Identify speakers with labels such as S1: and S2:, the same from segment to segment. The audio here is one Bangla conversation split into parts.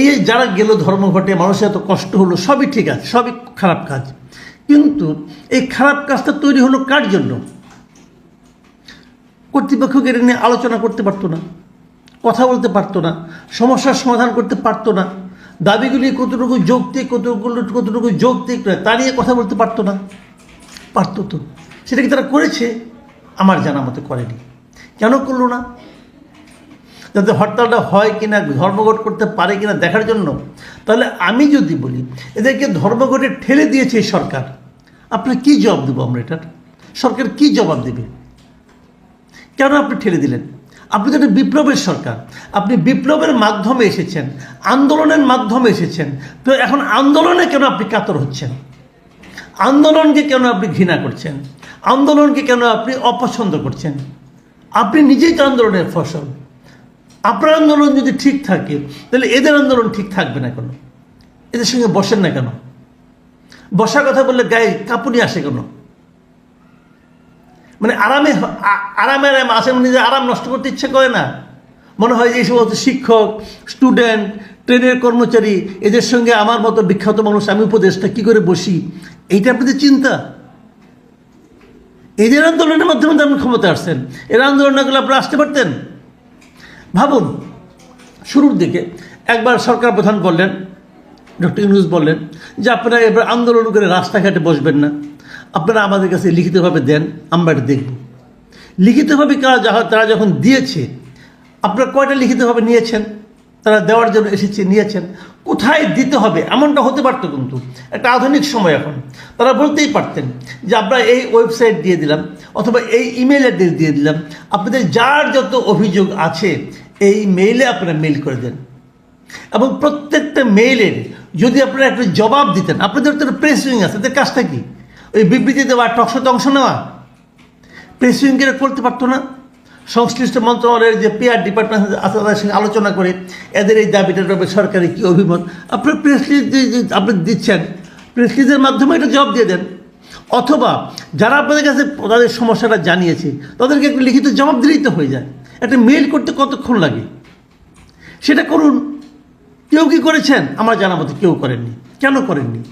S1: এই যারা গেল ধর্মঘটে মানুষের এত কষ্ট হলো, সবই ঠিক আছে, সবই খারাপ কাজ। কিন্তু এই খারাপ কাজটা তৈরি হলো কার জন্য? কর্তৃপক্ষকে এটা নিয়ে আলোচনা করতে পারতো না, কথা বলতে পারতো না, সমস্যার সমাধান করতে পারতো না, দাবিগুলি কতটুকু যৌক্তিক কতগুলো কতটুকু যৌক্তিক নয়, তা নিয়ে কথা বলতে পারতো না, পারতো তো। সেটা কি তারা করেছে? আমার জানা মতো করেনি। কেন করল না? যাতে হরতালটা হয় কিনা ধর্মঘট করতে পারে কিনা দেখার জন্য। তাহলে আমি যদি বলি, এদেরকে ধর্মঘটে ঠেলে দিয়েছে এই সরকার, আপনার কী জবাব দেবো আমরা এটার? সরকার কি জবাব দেবে? কেন আপনি ঠেলে দিলেন? আপনি তো একটা বিপ্লবের সরকার। আপনি বিপ্লবের মাধ্যমে এসেছেন, আন্দোলনের মাধ্যমে এসেছেন। তো এখন আন্দোলনে কেন আপনি কাতর হচ্ছেন? আন্দোলনকে কেন আপনি ঘৃণা করছেন? আন্দোলনকে কেন আপনি অপছন্দ করছেন? আপনি নিজেই তো আন্দোলনের ফসল। আপনার আন্দোলন যদি ঠিক থাকে, তাহলে এদের আন্দোলন ঠিক থাকবে না কেন? এদের সঙ্গে বসেন না কেন? বসার কথা বললে গায়ে কাঁপুনি আসে কেন? মানে আরামে আরামে আরামে আসে মানে যে আরাম নষ্ট করতে ইচ্ছে করে না। মনে হয় যে এই সমস্ত শিক্ষক স্টুডেন্ট ট্রেনের কর্মচারী, এদের সঙ্গে আমার মতো বিখ্যাত মানুষ, আমি উপদেশটা কী করে বসি? এইটা আপনাদের চিন্তা? এদের আন্দোলনের মাধ্যমে তো আপনি ক্ষমতা আসছেন। এর আন্দোলন না করলে আপনারা আসতে পারতেন? ভাবুন, শুরুর দিকে একবার সরকার প্রধান বললেন, ডক্টর ইউনুস বললেন যে আপনারা এবার আন্দোলন করে রাস্তাঘাটে বসবেন না। আপনারা আমাদের কাছে লিখিতভাবে দেন, আমরা এটা দেখব। লিখিতভাবে কারা যা- তারা যখন দিয়েছে, আপনারা কয়টা লিখিতভাবে নিয়েছেন? তারা দেওয়ার জন্য এসেছে, নিয়েছেন। কোথায় দিতে হবে? এমনটা হতে পারতো কিন্তু। একটা আধুনিক সময় এখন। তারা বলতেই পারতেন যে আমরা এই ওয়েবসাইট দিয়ে দিলাম, অথবা এই ইমেল অ্যাড্রেস দিয়ে দিলাম। আপনাদের যার যত অভিযোগ আছে এই মেইলে আপনারা মেইল করে দেন। এবং প্রত্যেকটা মেইলের যদি আপনারা একটা জবাব দিতেন, আপনাদের তো প্রেস উইং আছে তাদের কাজটা কি? ওই বিবৃতি দেওয়া টকশোতে অংশ নেওয়া? প্রেস উইংকে করতে পারতো না। সংশ্লিষ্ট মন্ত্রণালয়ের যে পিআর ডিপার্টমেন্ট আছে, তাদের সঙ্গে আলোচনা করে এদের এই দাবিটার ব্যাপারে সরকারের কী অভিমত? আপনার প্রেস আপনি দিচ্ছেন প্রেস মাধ্যমে এটা জবাব দিয়ে দেন। অথবা যারা আপনাদের কাছে তাদের সমস্যাটা জানিয়েছে, তাদেরকে একটু লিখিত জবাব দিলেই তো হয়ে যায়। একটা মেল করতে কতক্ষণ লাগে? সেটা করুন। কেউ কি করেছেন? আমার জানা মতো কেউ করেননি। কেন করেননি?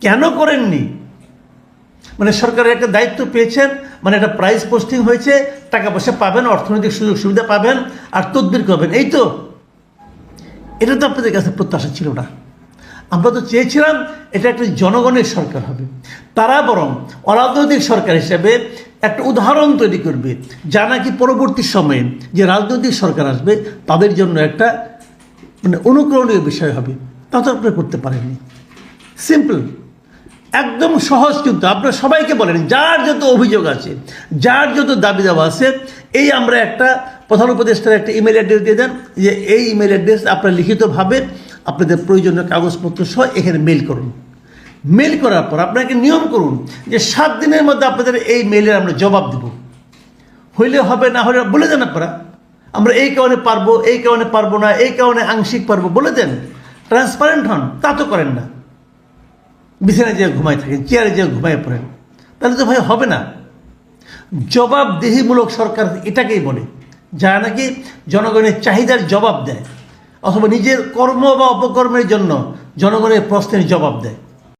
S1: কেন করেননি? মানে সরকারের একটা দায়িত্ব পেয়েছেন মানে একটা প্রাইস পোস্টিং হয়েছে, টাকা পয়সা পাবেন, অর্থনৈতিক সুযোগ সুবিধা পাবেন, আর তদবির করবেন। এই তো। এটা তো আপনাদের কাছে প্রত্যাশা ছিল না। আমরা তো চেয়েছিলাম এটা একটা জনগণের সরকার হবে। তারা বরং অরাজনৈতিক সরকার হিসেবে একটা উদাহরণ তৈরি করবে, যা নাকি পরবর্তী সময়ে যে রাজনৈতিক সরকার আসবে, তাদের জন্য একটা মানে অনুকরণীয় বিষয় হবে। তা তো আপনারা করতে পারেননি। সিম্পল একদম সহজ কিন্তু আপনারা সবাইকে বলেন, যার যত অভিযোগ আছে, যার যত দাবি দেওয়া আছে, এই আমরা একটা প্রধান উপদেষ্টার একটা ইমেল অ্যাড্রেস দিয়ে দেন, যে এই ইমেল অ্যাড্রেস আপনারা লিখিতভাবে আপনাদের প্রয়োজনীয় কাগজপত্র সহ এখানে মেল করুন। মেল করার পর আপনাকে নিয়ম করুন যে সাত দিনের মধ্যে আপনাদের এই মেলের আমরা জবাব দেব। হইলে হবে না হলে বলে দেন আপনারা, আমরা এই কারণে পারব, এই কারণে পারব না, এই কারণে আংশিক পারব। বলে দেন। ট্রান্সপারেন্ট হন, তা তো করেন না। বিছানায় যেয়ে ঘুমায় থাকেন, চেয়ারে যেয়ে ঘুমায় পড়েন। তাহলে তো ভাই হবে না। জবাবদেহিমূলক সরকার এটাকেই বলে, যারা নাকি জনগণের চাহিদার জবাব দেয়। অথবা নিজের কর্ম বা অপকর্মের জন্য জনগণের প্রশ্নের জবাব দেয়।